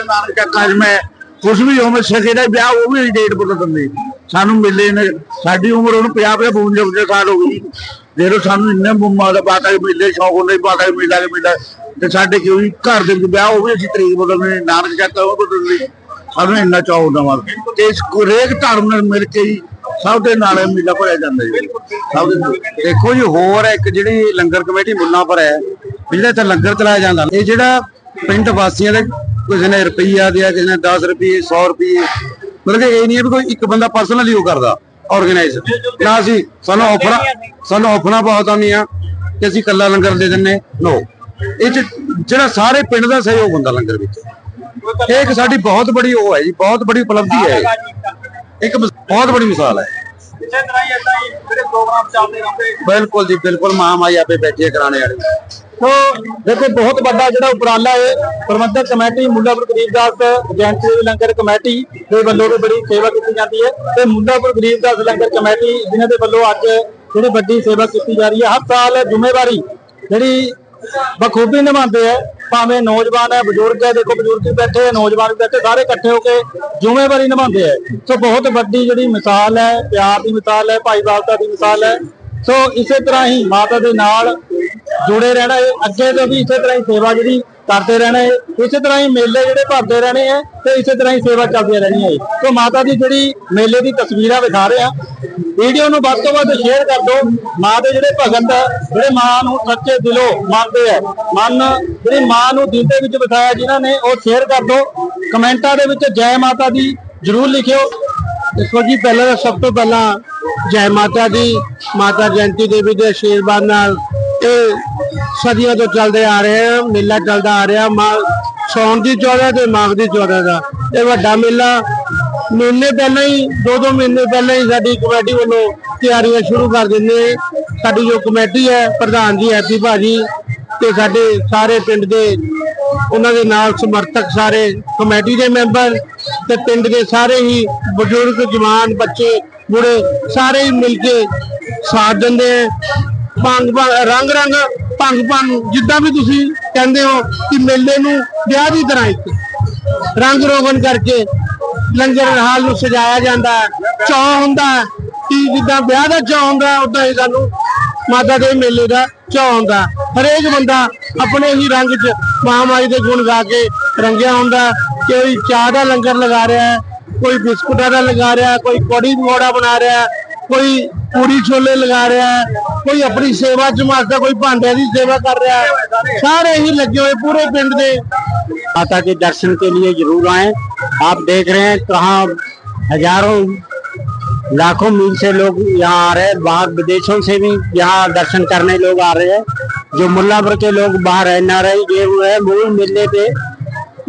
ਨਾਨਕ ਚੱਕਾ ਚ ਮੈਂ ਕੁਝ ਵੀ ਹੋਵੇ ਸਕੇ ਦਾ ਵਿਆਹ, ਉਹ ਵੀ ਡੇਟ ਬਦਲ ਦਿੰਦੇ। ਸਾਨੂੰ ਮਿਲੇ ਨੇ, ਸਾਡੀ ਉਮਰ ਉਹਨੂੰ 50 50 52 ਸਾਲ ਹੋ ਗਈ। ਜਦੋਂ ਸਾਨੂੰ ਇੰਨੇ ਮੁੰਮਾ ਦਾ ਬਾਤਾਂ ਦੇ ਮਿਲੇ, ਸ਼ੌਕ ਹੁੰਦੇ ਬਾਤਾਂ ਦੇ ਮਿਲਾ ਕੇ ਮਿਲਾ ਤੇ ਸਾਡੇ ਕਿਉਂ ਘਰ ਦੇ ਵਿੱਚ ਵਿਆਹ, ਉਹ ਵੀ ਅਸੀਂ ਤਰੀਕ ਬਦਲਨੇ ਨਾਨਕ ਚੱਕਾ ਉਹ ਬਦਲਨੇ ਸਾਨੂੰ ਇੰਨਾ ਚਾਅ ਹੁੰਦਾ ਵਾ। ਤੇ ਇਸ ਹਰੇਕ ਧਰਮ ਨਾਲ ਮਿਲ ਕੇ ਹੀ ਸਭ ਦੇ ਨਾਲ ਮੇਲਾ ਭਰਿਆ ਜਾਂਦਾ ਜੀ। ਸਭ ਦੇ ਦੇਖੋ ਜੀ, ਹੋਰ ਇੱਕ ਜਿਹੜੀ ਲੰਗਰ ਕਮੇਟੀ ਮੁੱਲਾਂਪੁਰ ਹੈ ਜਿਹੜਾ ਇੱਥੇ ਲੰਗਰ ਚਲਾਇਆ ਜਾਂਦਾ। ਇਹ ਜਿਹੜਾ ਪਿੰਡ ਵਾਸੀਆਂ ਦੇ ਕਿਸੇ ਨੇ ਰੁਪਈਆ ਦਿਆ ਕਿਸੇ ਨੇ 10 ਰੁਪਏ 100 ਰੁਪਏ। ਮਤਲਬ ਕਿ ਇਹ ਨਹੀਂ ਹੈ ਵੀ ਕੋਈ ਇੱਕ ਬੰਦਾ ਪਰਸਨਲੀ ਉਹ ਕਰਦਾ ਆਰਗੇਨਾਈਜ਼ ਨਾ ਅਸੀਂ ਸਾਨੂੰ ਆਫਰਾਂ ਸਾਨੂੰ ਆਫਰਾਂ ਬਹੁਤ ਆਉਂਦੀਆਂ ਕਿ ਅਸੀਂ ਕੱਲਾ ਲੰਗਰ ਦੇ ਦਿੰਨੇ ਨੋ ਇਹ ਜਿਹੜਾ ਸਾਰੇ ਪਿੰਡ ਦਾ ਸਹਿਯੋਗ ਹੁੰਦਾ ਲੰਗਰ ਵਿੱਚ। ਇਹ ਇੱਕ ਸਾਡੀ ਬਹੁਤ ਬੜੀ ਉਹ ਹੈ ਜੀ ਬਹੁਤ ਬੜੀ ਉਪਲਬਧੀ ਹੈ। ਇੱਕ ਬਹੁਤ ਬੜੀ ਮਿਸਾਲ ਹੈ। ਬਿਲਕੁਲ ਜੀ ਬਿਲਕੁਲ ਮਹਾਮਾਈ ਆਪੇ ਬੈਠੀ ਕਰਾਣੇ ਵਾਲੀ। ਸੋ ਦੇਖੋ, ਬਹੁਤ ਵੱਡਾ ਜਿਹੜਾ ਉਪਰਾਲਾ ਹੈ, ਪ੍ਰਬੰਧਕ ਕਮੇਟੀ ਮੁੱਲਾਪੁਰ ਗਰੀਬਦਾਸ ਜੈਂਤੀ ਦੇਵੀ ਲੰਗਰ ਕਮੇਟੀ ਦੇ ਵੱਲੋਂ ਵੀ ਬੜੀ ਸੇਵਾ ਕੀਤੀ ਜਾਂਦੀ ਹੈ ਤੇ ਮੁੱਲਾਪੁਰ ਗਰੀਬਦਾਸ ਲੰਗਰ ਕਮੇਟੀ ਜਿਨ੍ਹਾਂ ਦੇ ਵੱਲੋਂ ਅੱਜ ਜਿਹੜੀ ਵੱਡੀ ਸੇਵਾ ਕੀਤੀ ਜਾ ਰਹੀ ਹੈ। ਹਰ ਸਾਲ ਜ਼ਿੰਮੇਵਾਰੀ ਜਿਹੜੀ ਬਖੂਬੀ ਨਿਭਾਉਂਦੇ ਹੈ, ਭਾਵੇਂ ਨੌਜਵਾਨ ਹੈ, ਬਜ਼ੁਰਗ ਹੈ, ਦੇਖੋ, ਬਜ਼ੁਰਗ ਵੀ ਬੈਠੇ ਹੈ, ਨੌਜਵਾਨ ਵੀ ਬੈਠੇ, ਸਾਰੇ ਇਕੱਠੇ ਹੋ ਕੇ ਜ਼ਿੰਮੇਵਾਰੀ ਨਿਭਾਉਂਦੇ ਹੈ। ਸੋ ਬਹੁਤ ਵੱਡੀ ਜਿਹੜੀ ਮਿਸਾਲ ਹੈ, ਪਿਆਰ ਦੀ ਮਿਸਾਲ ਹੈ, ਭਾਈਵਾਲਤਾ ਦੀ ਮਿਸਾਲ ਹੈ। ਸੋ ਇਸੇ ਤਰ੍ਹਾਂ ਹੀ ਮਾਤਾ ਦੇ ਨਾਲ ਜੁੜੇ ਰਹਿਣਾ ਹੈ ਅੱਗੇ ਤੋਂ ਵੀ ਇਸੇ ਤਰ੍ਹਾਂ ਹੀ ਸੇਵਾ ਜਿਹੜੀ ਕਰਦੇ ਰਹਿਣਾ ਹੈ ਇਸੇ ਤਰ੍ਹਾਂ ਹੀ ਮੇਲੇ ਜਿਹੜੇ ਭਰਦੇ ਰਹਿਣੇ ਹੈ ਤੇ ਇਸੇ ਤਰ੍ਹਾਂ ਹੀ ਸੇਵਾ ਚੱਲਦੀਆਂ ਰਹਿਣੀਆਂ ਹੈ ਸੋ ਮਾਤਾ ਦੀ ਜਿਹੜੀ ਮੇਲੇ ਦੀ ਤਸਵੀਰਾਂ ਵਿਖਾ ਰਹੇ ਆ ਵੀਡੀਓ ਨੂੰ ਵੱਧ ਤੋਂ ਵੱਧ ਸ਼ੇਅਰ ਕਰ ਦਿਓ। ਮਾਂ ਦੇ ਜਿਹੜੇ ਭਗਤ ਆ, ਜਿਹੜੇ ਮਾਂ ਨੂੰ ਸੱਚੇ ਦਿਲੋਂ ਮੰਨਦੇ ਆ ਮਨ ਜਿਹੜੀ ਮਾਂ ਨੂੰ ਦਿਲ ਦੇ ਵਿੱਚ ਵਸਾਇਆ ਜਿਨ੍ਹਾਂ ਨੇ ਉਹ ਸ਼ੇਅਰ ਕਰ ਦਿਓ। ਕਮੈਂਟਾਂ ਦੇ ਵਿੱਚ ਜੈ ਮਾਤਾ ਦੀ ਜਰੂਰ ਲਿਖਿਓ। ਦੇਖੋ ਜੀ, ਪਹਿਲਾਂ ਤਾਂ ਸਭ ਤੋਂ ਪਹਿਲਾਂ ਜੈ ਮਾਤਾ ਦੀ, ਮਾਤਾ ਜਯੰਤੀ ਦੇਵੀ ਦੇ ਆਸ਼ੀਰਵਾਦ ਨਾਲ ਇਹ ਸਦੀਆਂ ਤੋਂ ਚੱਲਦੇ ਆ ਰਹੇ ਆ, ਮੇਲਾ ਚੱਲਦਾ ਆ ਰਿਹਾ, ਮਾ ਸੌਣ ਦੀ 14 ਤੇ ਮਾਘ ਦੀ 14 ਦਾ। ਇਹ ਵੱਡਾ ਮੇਲਾ, ਮਹੀਨੇ ਪਹਿਲਾਂ ਹੀ, ਦੋ ਦੋ ਮਹੀਨੇ ਪਹਿਲਾਂ ਹੀ ਸਾਡੀ ਕਮੇਟੀ ਵੱਲੋਂ ਤਿਆਰੀਆਂ ਸ਼ੁਰੂ ਕਰ ਦਿੰਦੇ ਸਾਡੀ ਜੋ ਕਮੇਟੀ ਹੈ, ਪ੍ਰਧਾਨ ਜੀ ਹੈਪੀ ਭਾਜੀ ਤੇ ਸਾਡੇ ਸਾਰੇ ਪਿੰਡ ਦੇ, ਉਹਨਾਂ ਦੇ ਨਾਲ ਸਮਰਥਕ ਸਾਰੇ ਕਮੇਟੀ ਦੇ ਮੈਂਬਰ ਤੇ ਪਿੰਡ ਦੇ ਸਾਰੇ ਹੀ ਬਜ਼ੁਰਗ, ਜਵਾਨ, ਬੱਚੇ ਬੁੜੇ ਸਾਰੇ ਮਿਲ ਕੇ ਸਾਥ ਦਿੰਦੇ ਆ। ਭੰਗ ਭੰਗ, ਰੰਗ ਰੰਗ, ਭੰਗ ਭੰਗ, ਜਿੱਦਾਂ ਵੀ ਤੁਸੀਂ ਕਹਿੰਦੇ ਹੋ ਕਿ ਮੇਲੇ ਨੂੰ ਵਿਆਹ ਦੀ ਤਰ੍ਹਾਂ ਇੱਕ ਰੰਗ ਰੋਗਨ ਕਰਕੇ ਲੰਗਰ ਹਾਲ ਨੂੰ ਸਜਾਇਆ ਜਾਂਦਾ ਹੈ। ਚਾਅ ਹੁੰਦਾ ਹੈ ਕਿ ਜਿੱਦਾਂ ਵਿਆਹ ਦਾ ਚਾਅ ਹੁੰਦਾ ਉਦਾਂ ਹੀ ਸਾਨੂੰ ਮਾਤਾ ਦੇ ਮੇਲੇ ਦਾ ਚਾਅ ਹੁੰਦਾ ਹਰੇਕ ਬੰਦਾ ਆਪਣੇ ਹੀ ਰੰਗ 'ਚ ਮਹਾਮਾਈ ਦੇ ਗੁਣ ਗਾ ਕੇ ਰੰਗਿਆ ਹੁੰਦਾ ਕੋਈ ਚਾਹ ਦਾ ਲੰਗਰ ਲਗਾ ਰਿਹਾ ਹੈ कोई बिस्कुट आटा लगा रहा है, कोई कौड़ी पकौड़ा बना रहा है, कोई पूरी छोले लगा रहा है, कोई अपनी सेवा जमाता कोई भांडे की सेवा कर रहा है। सारे ही लगे हुए पूरे पिंड के माता के दर्शन के लिए ज़रूर आए। आप देख रहे हैं कहाँ हज़ारों, लाखों मील से लोग यहाँ आ रहे हैं, बाहर विदेशों से भी यहाँ दर्शन करने लोग आ रहे हैं। जो मुल्लापुर के लोग बाहर है नारायण गेहूँ है, मूल मेले पे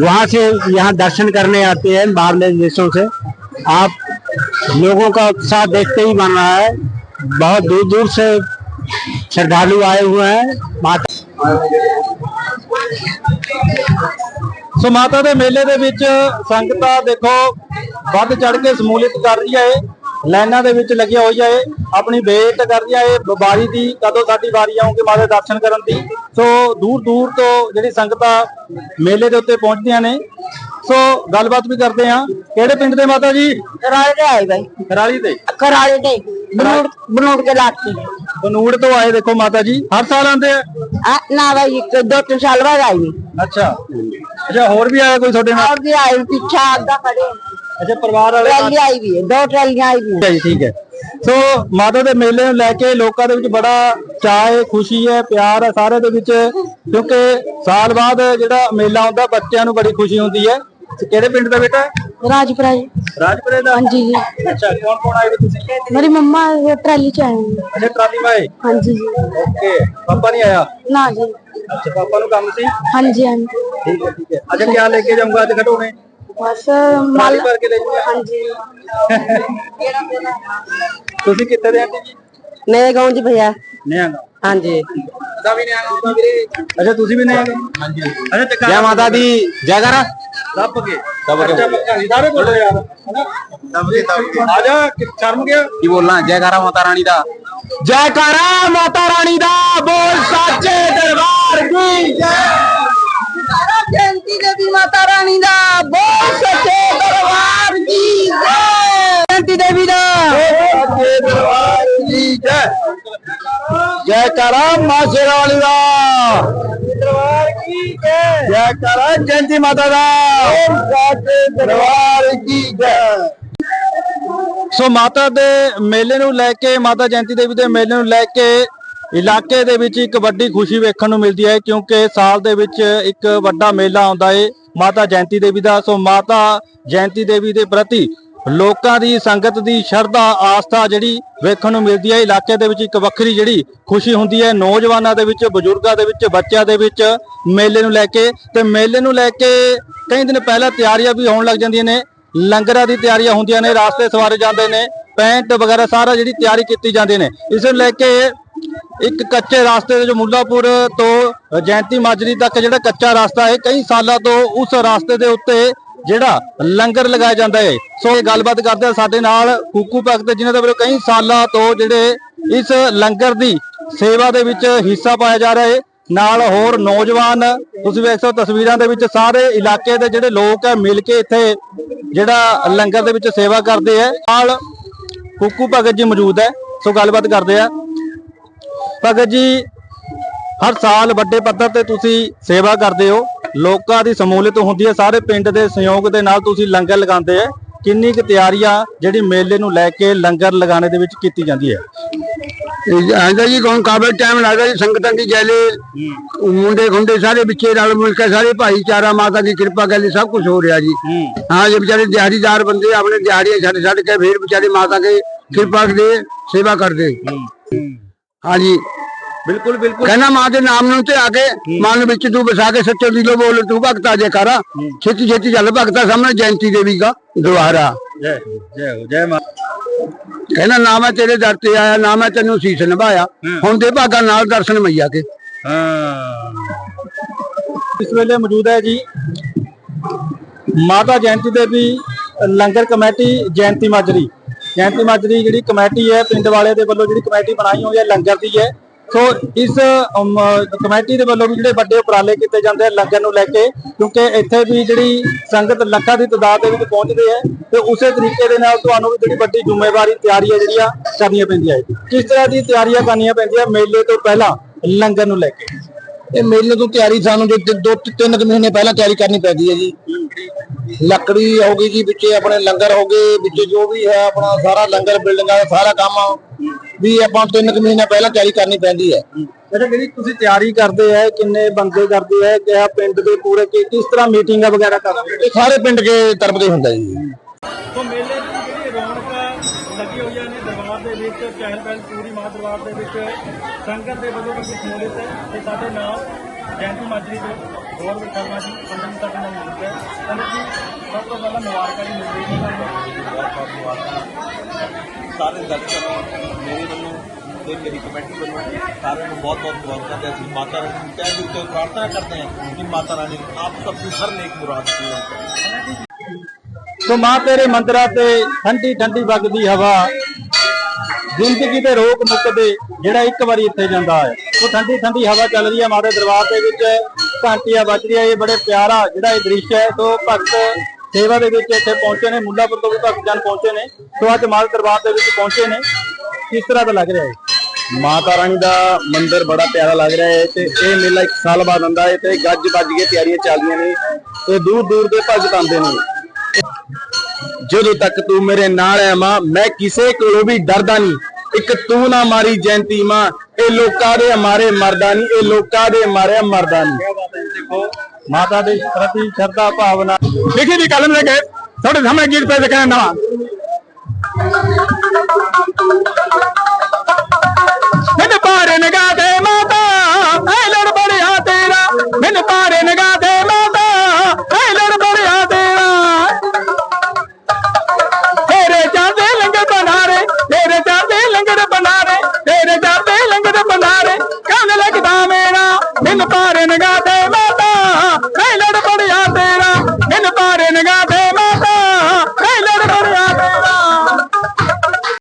वहाँ से यहाँ दर्शन करने आते हैं बाहर देशों से आप लोगों का उत्साह देखते ही बन रहा है बहुत दूर दूर से श्रद्धालु आए हुए हैं माता ਸੋ ਮਾਤਾ ਦੇ ਮੇਲੇ ਦੇ ਵਿੱਚ ਸੰਗਤਾਂ ਦੇਖੋ ਵੱਧ ਚੜ ਕੇ ਸਮੂਲਿਤ ਕਰ ਰਹੀਆਂ ਏ ਲਾਈਨਾਂ ਦੇ ਵਿੱਚ ਲੱਗਿਆ ਹੋਈ ਹੈ ਆਪਣੀ ਵੇਟ ਕਰ ਰਹੀ ਹੈ ਇਹ ਬਿਮਾਰੀ ਦੀ ਕਦੋਂ ਸਾਡੀ ਵਾਰੀ ਆਉਂਗੀ ਮਾਤਾ ਦਰਸ਼ਨ ਕਰਨ ਦੀ। ਸੋ ਦੂਰ ਦੂਰ ਤੋਂ ਜਿਹੜੀ ਸੰਗਤਾਂ ਮੇਲੇ ਦੇ ਉੱਤੇ ਪਹੁੰਚਦੀਆਂ ਨੇ। ਸੋ ਗੱਲਬਾਤ ਵੀ ਕਰਦੇ ਆ। ਕਿਹੜੇ ਪਿੰਡ ਦੇ ਮਾਤਾ ਜੀ? ਖਰਾਲੀ ਦੇ ਆਏ ਬਾਈ। ਖਰਾਲੀ ਦੇ? ਖਰਾਲੀ ਦੇ। ਬਨੂੜ ਬਨੂੜ ਕੇ ਲਾਤੀ ਬਨੂੜ ਤੋਂ ਆਏ ਦੇਖੋ ਮਾਤਾ ਜੀ। ਹਰ ਸਾਲ ਆਉਂਦੇ ਆ? ਨਾ ਬਾਈ ਇੱਕ ਦੋ ਤਿੰਨ ਸਾਲ ਬਾਅਦ ਆਈ ਅੱਛਾ। ਅੱਛਾ ਹੋਰ ਵੀ ਆਇਆ ਕੋਈ ਤੁਹਾਡੇ ਨਾਲ? ਹੋਰ ਵੀ ਆਏ ਪਿੱਛਾ ਅੱਧਾ ਖੜੇ। ਅੱਛਾ ਪਰਿਵਾਰ ਵਾਲੇ ट्रैली आई भी है दो ट्रैलियां आई भी हैं ਠੀਕ ਹੈ ਜੀ ਠੀਕ ਹੈ ਸੋ ਮਾਤਾ ਦੇ ਮੇਲੇ ਨੂੰ ਲੈ ਕੇ ਲੋਕਾਂ ਦੇ ਵਿੱਚ ਬੜਾ ਚਾਅ ਹੈ ਖੁਸ਼ੀ ਹੈ ਪਿਆਰ ਹੈ ਸਾਰੇ ਦੇ ਵਿੱਚ ਕਿਉਂਕਿ ਸਾਲ ਬਾਅਦ ਜਿਹੜਾ ਮੇਲਾ ਆਉਂਦਾ ਬੱਚਿਆਂ ਨੂੰ ਬੜੀ ਖੁਸ਼ੀ ਹੁੰਦੀ ਹੈ ਤੇ ਕਿਹੜੇ ਪਿੰਡ ਦਾ ਬੇਟਾ ਹੈ राजपुरा जी ਰਾਜਪੁਰੇ ਦਾ हाँ जी जी ਅੱਛਾ ਕੌਣ ਕੌਣ ਆਏ ਵੇ ਤੁਸੀਂ मेरी मम्मा वो ट्रैली च आए हैं ਅੱਛਾ ਟਰਾਲੀ ਮਾਏ हाँ जी जी ਓਕੇ ਪਾਪਾ ਨਹੀਂ ਆਇਆ ना जी ਅੱਛਾ ਪਾਪਾ ਨੂੰ ਕੰਮ ਸੀ हाँ जी हाँ जी ਠੀਕ ਹੈ ਠੀਕ ਹੈ ਅੱਛਾ ਕੀ ਲੈ ਕੇ ਜਾਊਂਗਾ ਅੱਜ ਖਟੋਣੇ ਬਸ ਤੁਸੀਂ ਕਿੱਥੇ ਦੇ ਆਂਟੀ ਜੀ? ਮੇਰੇ ਗਾਉਂ ਚ ਭਈਆ। ਨਿਆਂਗਾ ਹਾਂਜੀ। ਦਾ ਵੀ ਨਿਆਂਗਾ ਹੁੰਦਾ ਵੀਰੇ। ਅੱਛਾ ਤੁਸੀਂ ਵੀ ਨਿਆਂਗਾ ਹਾਂਜੀ। ਅੱਛਾ ਤੇ ਜੈ ਮਾਤਾ ਦੀ ਜੈ ਕਰ। ਦੱਬ ਕੇ। ਦੱਬ ਕੇ। ਸਾਰੇ ਬੋਲੋ ਯਾਰ। ਦੱਬ ਕੇ ਦੱਬ ਕੇ। ਆ ਜਾ ਸ਼ਰਮ ਗਿਆ? ਕੀ ਬੋਲਾਂ? ਜੈ ਕਰਾ ਮਾਤਾ ਰਾਣੀ ਦਾ। ਜੈ ਕਰਾ ਮਾਤਾ ਰਾਣੀ ਦਾ। ਬੋਲ ਸਾਚੇ ਦਰਬਾਰ ਕੀ ਜੈ। ਧਰਤੀ ਦੇਵੀ ਮਾਤਾ ਰਾਣੀ ਦਾ ਬੋਲ ਸੱਚੇ ਦਰਬਾਰ ਜੀ ਜੈ। ਧਰਤੀ ਦੇਵੀ ਦਾ। ਜੈ ਕਰਾ ਮਾਸ਼ੇ ਵਾਲੀ ਦਾ। ਕੀ ਜੈ ਜੈ ਕਰਾ ਜੰਤੀ ਮਾਤਾ ਦਾ। ਦਰਬਾਰ ਕੀ ਜੈ। ਸੋ ਮਾਤਾ ਦੇ ਮੇਲੇ ਨੂੰ ਲੈ ਕੇ ਮਾਤਾ ਜੈਂਤੀ ਦੇਵੀ ਦੇ ਮੇਲੇ ਨੂੰ ਲੈ ਕੇ ਇਲਾਕੇ ਦੇ ਵਿੱਚ ਇੱਕ ਵੱਡੀ ਖੁਸ਼ੀ ਵੇਖਣ ਨੂੰ ਮਿਲਦੀ ਹੈ ਕਿਉਂਕਿ ਸਾਲ ਦੇ ਵਿੱਚ ਇੱਕ ਵੱਡਾ ਮੇਲਾ ਆਉਂਦਾ ਏ, ਮਾਤਾ ਜੈਂਤੀ ਦੇਵੀ ਦਾ। ਸੋ ਮਾਤਾ ਜੈਂਤੀ ਦੇਵੀ ਦੇ ਪ੍ਰਤੀ ਲੋਕਾਂ ਦੀ ਸੰਗਤ ਦੀ ਸ਼ਰਧਾ, ਆਸਥਾ ਜਿਹੜੀ ਵੇਖਣ ਨੂੰ ਮਿਲਦੀ ਹੈ। ਇਲਾਕੇ ਦੇ ਵਿੱਚ ਇੱਕ ਵੱਖਰੀ ਜਿਹੜੀ ਖੁਸ਼ੀ ਹੁੰਦੀ ਹੈ, ਨੌਜਵਾਨਾਂ ਦੇ ਵਿੱਚ, ਬਜ਼ੁਰਗਾਂ ਦੇ ਵਿੱਚ, ਬੱਚਿਆਂ ਦੇ ਵਿੱਚ ਮੇਲੇ ਨੂੰ ਲੈ ਕੇ। ਤੇ ਮੇਲੇ ਨੂੰ ਲੈ ਕੇ ਕਈ ਦਿਨ ਪਹਿਲਾਂ ਤਿਆਰੀਆਂ ਵੀ ਹੋਣ ਲੱਗ ਜਾਂਦੀਆਂ ਨੇ, ਲੰਗਰਾਂ ਦੀ ਤਿਆਰੀਆਂ ਹੁੰਦੀਆਂ ਨੇ, ਰਾਸਤੇ ਸਵਾਰੇ ਜਾਂਦੇ ਨੇ, ਪੈਂਟ ਵਗੈਰਾ ਸਾਰਾ ਜਿਹੜੀ ਤਿਆਰੀ ਕੀਤੀ ਜਾਂਦੀ ਨੇ। ਇਸ ਨੂੰ ਲੈ ਕੇ ਇੱਕ ਕੱਚੇ ਰਸਤੇ ਦੇ ਜੋ ਮੁੱਲਾਪੁਰ ਤੋਂ ਜੈਂਤੀ ਮਾਜਰੀ ਤੱਕ ਜਿਹੜਾ ਕੱਚਾ ਰਸਤਾ ਹੈ, ਕਈ ਸਾਲਾਂ ਤੋਂ ਉਸ ਰਸਤੇ ਦੇ ਉੱਤੇ ਜਿਹੜਾ ਲੰਗਰ ਲਗਾਇਆ ਜਾਂਦਾ ਹੈ। ਸੋ ਇਹ ਗੱਲਬਾਤ ਕਰਦੇ ਆ ਸਾਡੇ ਨਾਲ ਕੂਕੂ ਭਗਤ ਜਿਨ੍ਹਾਂ ਦੇ ਵੱਲੋਂ ਕਈ ਸਾਲਾਂ ਤੋਂ ਜਿਹੜੇ ਇਸ ਲੰਗਰ ਦੀ ਸੇਵਾ ਦੇ ਵਿੱਚ ਹਿੱਸਾ ਪਾਇਆ ਜਾ ਰਿਹਾ ਹੈ। ਨਾਲ ਹੋਰ ਨੌਜਵਾਨ, ਤੁਸੀਂ ਵੇਖ ਸਕਦੇ ਤਸਵੀਰਾਂ ਦੇ ਵਿੱਚ ਸਾਰੇ ਇਲਾਕੇ ਦੇ ਜਿਹੜੇ ਲੋਕ ਹੈ, ਮਿਲ ਕੇ ਇੱਥੇ ਜਿਹੜਾ ਲੰਗਰ ਦੇ ਵਿੱਚ ਸੇਵਾ ਕਰਦੇ ਹੈ। ਨਾਲ ਕੁੱਕੂ ਭਗਤ ਜੀ ਮੌਜੂਦ ਹੈ। ਸੋ ਗੱਲਬਾਤ ਕਰਦੇ ਆ ਭਗਤ ਜੀ ਹਰ ਸਾਲ ਵੱਡੇ ਪੱਧਰ ਤੇ ਤੁਸੀਂ ਸੇਵਾ ਕਰਦੇ ਹੋ। ਲੋਕਾਂ ਦੀ ਸਮੂਲੀਅਤ ਹੁੰਦੀ ਹੈ ਸਾਰੇ ਪਿੰਡ ਦੇ ਸਹਿਯੋਗ ਦੇ ਨਾਲ ਤੁਸੀਂ ਲੰਗਰ ਲਗਾਉਂਦੇ ਆ ਕਿੰਨੀ ਕੁ ਤਿਆਰੀਆਂ ਜਿਹੜੀ ਮੇਲੇ ਨੂੰ ਲੈ ਕੇ ਲੰਗਰ ਲਗਾਉਣੇ ਦੇ ਵਿੱਚ ਕੀਤੀ ਜਾਂਦੀ ਹੈ? ਆਂਦਾ ਜੀ ਕੌਣ ਕਾਬਲ ਟਾਈਮ ਲੱਗਦਾ ਜੀ ਸੰਗਤਾਂ ਦੀ ਜੈਲੇ ਮੁੰਡੇ ਖੁੰਡੇ ਸਾਰੇ ਵਿੱਚੇ ਨਾਲ ਮਿਲ ਕੇ ਸਾਰੇ ਭਾਈਚਾਰਾ ਮਾਤਾ ਦੀ ਕਿਰਪਾ ਗੱਲ ਸਭ ਕੁਝ ਹੋ ਰਿਹਾ ਜੀ। ਹਾਂ। ਜੇ ਵਿਚਾਰੇ ਦਿਹਾੜੀਦਾਰ ਬੰਦੇ ਆਪਣੇ ਦਿਹਾੜੀਆਂ ਛੱਡ ਛੱਡ ਕੇ ਫੇਰ ਵਿਚਾਰੇ ਮਾਤਾ ਕੇ ਕਿਰਪਾ ਦੇ ਸੇਵਾ ਕਰਦੇ। ਹਾਂਜੀ। ਬਿਲਕੁਲ ਬਿਲਕੁਲ। ਕਹਿੰਦਾ ਮਾਂ ਦੇ ਨਾਮ ਨੂੰ ਤੇ ਆ ਕੇ ਮਨ ਵਿੱਚ ਤੂੰ ਵਸਾ ਕੇ ਸੱਚੇ ਦਿਲੋਂ ਬੋਲ ਤੂੰ ਭਗਤਾ ਜੇ ਕਰ। ਛੇਤੀ ਛੇਤੀ ਚੱਲ ਭਗਤਾ ਸਾਹਮਣੇ ਜੈਂਤੀ ਦੇਵੀ ਦਾ ਦੁਆਰਾ। ਜੈ ਜੈ ਹੋ ਜੈ ਮਾਂ। ਕਹਿੰਦਾ ਨਾ ਮੈਂ ਤੇਰੇ ਦਰ ਤੇ ਆਇਆ ਨਾ ਮੈਂ ਤੈਨੂੰ ਸੀਸ ਨਿਭਾਇਆ। ਹੁਣ ਦੇ ਭਾਗਾ ਨਾਲ ਦਰਸ਼ਨ ਮਈਆ ਕੇ। ਹਾਂ। ਇਸ ਵੇਲੇ ਮੌਜੂਦ ਹੈ ਜੀ ਮਾਤਾ ਜੈਂਤੀ ਦੇਵੀ ਲੰਗਰ ਕਮੇਟੀ ਜੈਂਤੀ ਮਾਜਰੀ। ਜੈਂਤੀ ਮਾਜਰੀ ਜਿਹੜੀ ਕਮੇਟੀ ਹੈ, ਪਿੰਡ ਵਾਲੇ ਦੇ ਵੱਲੋਂ ਜਿਹੜੀ ਕਮੇਟੀ ਬਣਾਈ ਹੋਈ ਹੈ, ਲੰਗਰ ਦੀ ਹੈ। ਸੋ ਇਸ ਕਮੇਟੀ ਦੇ ਵੱਲੋਂ ਵੀ ਜਿਹੜੇ ਵੱਡੇ ਉਪਰਾਲੇ ਕੀਤੇ ਜਾਂਦੇ ਆ ਲੰਗਰ ਨੂੰ ਲੈ ਕੇ, ਕਿਉਂਕਿ ਇੱਥੇ ਵੀ ਜਿਹੜੀ ਸੰਗਤ ਲੱਖਾਂ ਦੀ ਤਦਾਦ ਦੇ ਵਿੱਚ ਪਹੁੰਚਦੇ ਹੈ ਤੇ ਉਸੇ ਤਰੀਕੇ ਦੇ ਨਾਲ ਤੁਹਾਨੂੰ ਵੀ ਜਿਹੜੀ ਵੱਡੀ ਜ਼ਿੰਮੇਵਾਰੀ ਹੈ ਜਿਹੜੀਆਂ ਕਰਨੀਆਂ ਪੈਂਦੀਆਂ ਹੈ। ਕਿਸ ਤਰ੍ਹਾਂ ਦੀ ਤਿਆਰੀਆਂ ਕਰਨੀਆਂ ਪੈਂਦੀਆਂ? ਮੇਲੇ ਤੋਂ ਪਹਿਲਾਂ ਲੰਗਰ ਨੂੰ ਲੈ ਕੇ। ਇਹ ਮੇਲੇ ਤੋਂ ਤਿਆਰੀ ਸਾਨੂੰ ਜੋ ਤਿ- ਦੋ ਤਿ- ਤਿੰਨ ਕੁ ਮਹੀਨੇ ਪਹਿਲਾਂ ਤਿਆਰੀ ਕਰਨੀ ਪੈਂਦੀ ਹੈ ਜੀ। ਲੱਕੜੀ ਹੋ ਗਈ ਜੀ ਵਿੱਚੇ ਆਪਣੇ ਲੰਗਰ ਹੋ ਗਏ ਵਿੱਚੇ ਜੋ ਵੀ ਹੈ ਆਪਣਾ ਸਾਰਾ ਲੰਗਰ ਬਿਲਡਿੰਗਾਂ ਦਾ ਸਾਰਾ ਕੰਮ ਵੀ ਆਪਾਂ ਤਿੰਨ ਕੁ ਮਹੀਨੇ ਪਹਿਲਾਂ ਤਿਆਰੀ ਕਰਨੀ ਪੈਂਦੀ ਹੈ। ਅੱਛਾ ਜਿਹੜੀ ਤੁਸੀਂ ਤਿਆਰੀ ਕਰਦੇ ਹੈ ਕਿੰਨੇ ਬੰਦੇ ਕਰਦੇ ਹੈ ਕਿਆ ਪਿੰਡ ਦੇ ਪੂਰੇ ਕਿ- ਕਿਸ ਤਰ੍ਹਾਂ ਮੀਟਿੰਗਾਂ ਵਗੈਰਾ ਕਰਦੇ ਇਹ ਸਾਰੇ ਪਿੰਡ ਕੇ ਤਰਫ ਦੇ ਹੁੰਦਾ ਜੀ। ਸੋ ਮੇਲੇ ਦੀ ਜਿਹੜੀ ਰੌਣਕ ਲੱਗੀ ਹੋਈਆਂ ਨੇ ਦਰਬਾਰ ਦੇ ਵਿੱਚ ਚਹਿਲ ਪਹਿਲ ਪੂਰੀ ਮਾਂ ਦਰਬਾਰ ਦੇ ਵਿੱਚ ਸੰਗਤ ਦੇ ਵੱਲੋਂ ਵੀ ਸ਼ਮੂਲੀਅਤ ਹੈ ਤੇ ਸਾਡੇ ਨਾਲ ਜੈਂਤੀ ਮਾਜਰੀ ਦੇ ਹੋਰ ਵੀ ਕਰਨਾ ਜੀ ਸੰਗਤ ਸਾਡੇ ਨਾਲ ਮਿਲ ਹੈ ਸੰਗਤ ਜੀ ਸਭ ਤੋਂ ਪਹਿਲਾਂ ਮੁਬਾਰਕਾਂ ਜੀ ਮਿਲਦੀ ਹੈ ਤੁਹਾਨੂੰ ਸਾਰੇ ਦਰਸ਼ਕਾਂ ਨੂੰ ਮੇਰੇ ਵੱਲੋਂ ਤੇ ਮੇਰੀ ਕਮੇਟੀ ਵੱਲੋਂ ਸਾਰਿਆਂ ਨੂੰ ਬਹੁਤ ਬਹੁਤ ਮੁਬਾਰਕਾਂ ਤੇ ਅਸੀਂ ਮਾਤਾ ਰਾਣੀ ਨੂੰ ਕਹਿ ਦਿੱਤੇ ਪ੍ਰਾਰਥਨਾ ਕਰਦੇ ਹਾਂ ਕਿ ਮਾਤਾ ਰਾਣੀ ਆਪ ਸਭ ਦੀ ਹਰ ਨੇਕ ਮੁਰਾਦ ਪੂਰਨ ਕਰੇ। ਸੋ ਮਾਂ ਤੇਰੇ ਮੰਦਰਾਂ ਤੇ ਠੰਡੀ ਠੰਡੀ ਵਗਦੀ ਹਵਾ ਜ਼ਿੰਦਗੀ ਦੇ ਰੋਗ ਮੁੱਕਦੇ ਜਿਹੜਾ ਇੱਕ ਵਾਰੀ ਇੱਥੇ ਜਾਂਦਾ ਹੈ। ਉਹ ਠੰਡੀ ਠੰਡੀ ਹਵਾ ਚੱਲ ਰਹੀ ਹੈ ਮਾਤਾ ਦਰਬਾਰ ਦੇ ਵਿੱਚ। ਘੰਟੀਆਂ ਵੱਜ ਰਹੀਆਂ, ਇਹ ਬੜੇ ਪਿਆਰਾ ਜਿਹੜਾ ਇਹ ਦ੍ਰਿਸ਼ ਹੈ। ਸੋ ਭਗਤ ਸੇਵਾ ਦੇ ਵਿੱਚ ਇੱਥੇ ਪਹੁੰਚੇ ਨੇ, ਮੁੱਲਾਪੁਰ ਤੋਂ ਵੀ ਭਗਤ ਜਨ ਪਹੁੰਚੇ ਨੇ। ਸੋ ਅੱਜ ਮਾਤਾ ਦਰਬਾਰ ਦੇ ਵਿੱਚ ਪਹੁੰਚੇ ਨੇ। ਕਿਸ ਤਰ੍ਹਾਂ ਦਾ ਲੱਗ ਰਿਹਾ ਹੈ ਮਾਤਾ ਰਾਣੀ ਦਾ ਮੰਦਿਰ ਬੜਾ ਪਿਆਰਾ ਲੱਗ ਰਿਹਾ ਹੈ ਤੇ ਇਹ ਮੇਲਾ ਇੱਕ ਸਾਲ ਬਾਅਦ ਆਉਂਦਾ ਹੈ ਤੇ ਗੱਜ ਵੱਜ ਕੇ ਤਿਆਰੀਆਂ ਚੱਲਦੀਆਂ ਨੇ ਤੇ ਦੂਰ ਦੂਰ ਦੇ ਭਗਤ ਆਉਂਦੇ ਨੇ। ਜਦੋਂ ਤੱਕ ਤੂੰ ਮੇਰੇ ਨਾਲ ਹੈ ਮਾਂ, ਮੈਂ ਕਿਸੇ ਕੋਲੋਂ ਵੀ ਡਰਦਾ ਨਹੀਂ। ਇੱਕ ਤੂੰ ਨਾ ਮਾਰੀ ਜੈਂਤੀ ਮਾਂ ਇਹ ਲੋਕਾਂ ਦੇ ਮਾਰੇ ਮਰਦਾ ਨਹੀਂ ਇਹ ਲੋਕਾਂ ਦੇ ਮਾਰਿਆ ਮਰਦਾ ਨਹੀਂ ਦੇਖੋ। ਮਾਤਾ ਦੇ ਪ੍ਰਤੀ ਸ਼ਰਧਾ ਭਾਵਨਾ। ਲਿਖੀ ਦੀ ਕਲਮ ਲੈ ਕੇ ਤੁਹਾਡੇ ਸਾਹਮਣੇ ਗੀਤ ਪੇ ਦਿਖਾਇਆ